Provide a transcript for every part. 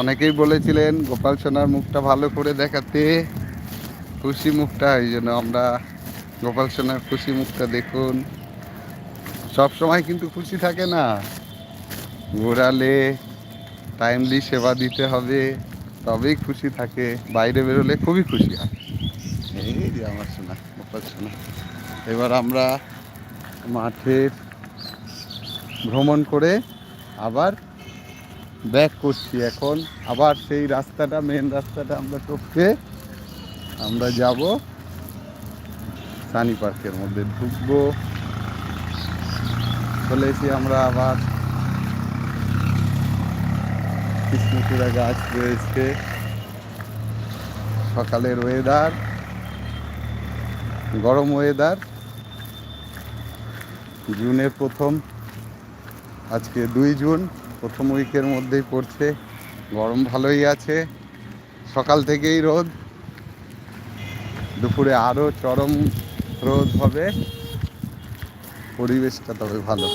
অনেকেই বলেছিলেন, গোপাল সোনার মুখটা ভালো করে দেখাতে খুশি মুখটা, এই জন্য আমরা গোপাল সোনার খুশি মুখটা দেখুন। সব সময় কিন্তু খুশি থাকে না। ঘোরালে টাইমলি সেবা দিতে হবে, তবেই খুশি থাকে। বাইরে বেরোলে খুবই খুশি হয়। এই যে আমার সোনা, গোপাল সোনা। এবার আমরা মাঠের ভ্রমণ করে আবার ব্যাক করছি এখন। আবার সেই রাস্তাটা মেন রাস্তাটা আমরা টপকে আমরা যাব সানি পার্কের মধ্যে ঢুকবো। চলেছি আমরা আবার কৃষ্ণচূড়া গাছ রয়েছে। সকালের ওয়েদার গরম ওয়েদার জুনের প্রথম, আজকে দুই জুন। প্রথম উইকের মধ্যেই পড়ছে। গরম ভালোই আছে। সকাল থেকেই রোদ। দুপুরে আরও চরম রোদ হবে। পরিবেশটা তবে ভালো।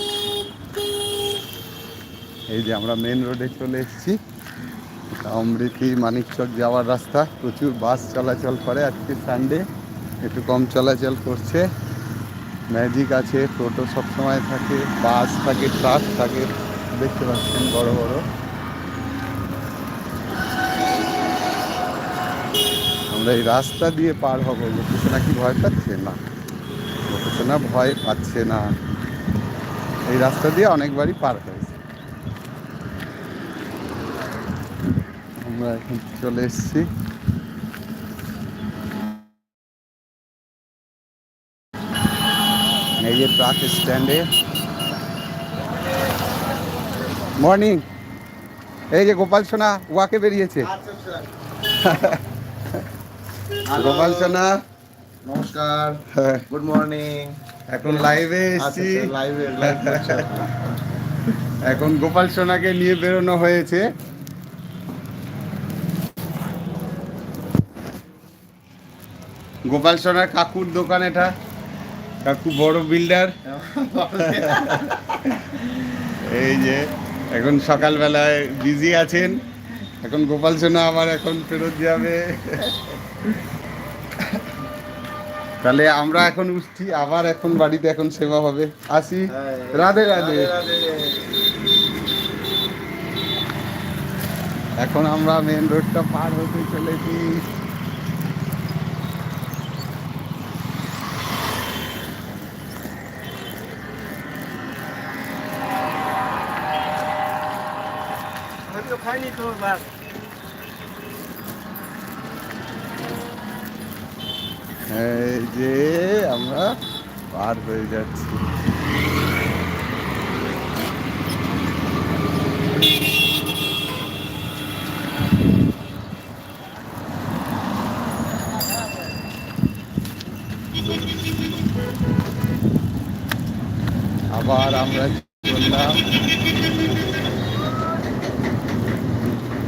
এই যে আমরা মেন রোডে চলে এসেছি। অমৃতি মানিকচক যাওয়ার রাস্তা। প্রচুর বাস চলাচল করে আজকে সানডে একটু কম চলাচল করছে। ম্যাজিক আছে, টোটো সবসময় থাকে, বাস থাকে ট্রাক থাকে। দেখতে পাচ্ছেন, বড় বড়। আমরা এই রাস্তা দিয়ে পার হব লোকেশনা কি ভয় পাচ্ছে? না লোকেশনা ভয় পাচ্ছে না। এই রাস্তা দিয়ে অনেকবারই পার হয়েছে। আমরা এখন চলে এসেছি। এই যে ট্রাক স্ট্যান্ডে। মর্নিং এই যে গোপাল সোনা ওয়াকে বেরিয়েছে। গোপাল সোনা। নমস্কার। হ্যাঁ, গুড মর্নিং এখন লাইভে এসেছি। লাইভে এখন গোপাল সোনাকে নিয়ে বেরোনো হয়েছে। গোপাল সোনার কাকুর দোকান এটা। কাকু বড় বিল্ডার এই যে। এখন সকালবেলায় বিজি আছেন। এখন গোপাল সোনা আবার এখন ফেরত যাবে। তাহলে আমরা এখন উঠছি আবার এখন বাড়িতে এখন সেবা হবে। আসি। রাধে রাধে। এখন আমরা মেন রোডটা পার হতে চলেছি। খাইনি তো বাস এই যে আমরা পার হয়ে যাচ্ছি আবার আমরা চললাম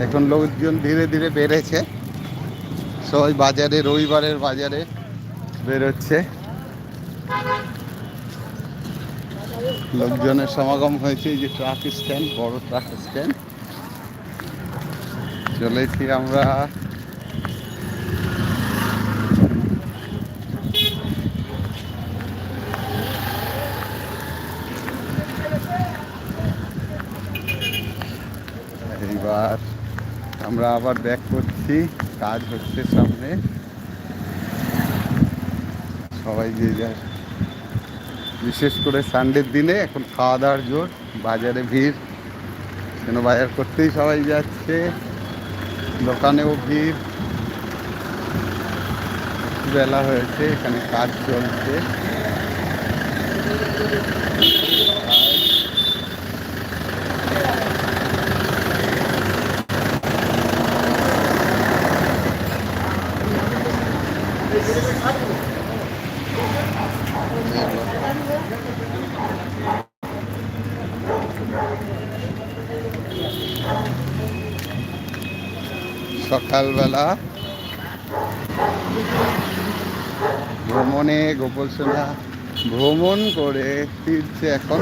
এখন লোকজন ধীরে ধীরে বেড়েছে। সবাই বাজারে, রবিবারের বাজারে বেরোচ্ছে। লোকজনের সমাগম হয়েছে, এই যে ট্রাক স্ট্যান্ড, বড় ট্রাক স্ট্যান্ড। চলেছি আমরা আমরা আবার ব্যাক করছি, কাজ হচ্ছে সামনে। সবাই যে যার, বিশেষ করে সানডের দিনে এখন খাওয়া দাওয়ার জোর, বাজারে ভিড়। কেন বাজার করতেই সবাই যাচ্ছে, দোকানেও ভিড়। বেলা হয়েছে, এখানে কাজ চলছে। সকালবেলা। ভ্রমণে গোপাল সোনা ভ্রমণ করে ফিরছে এখন।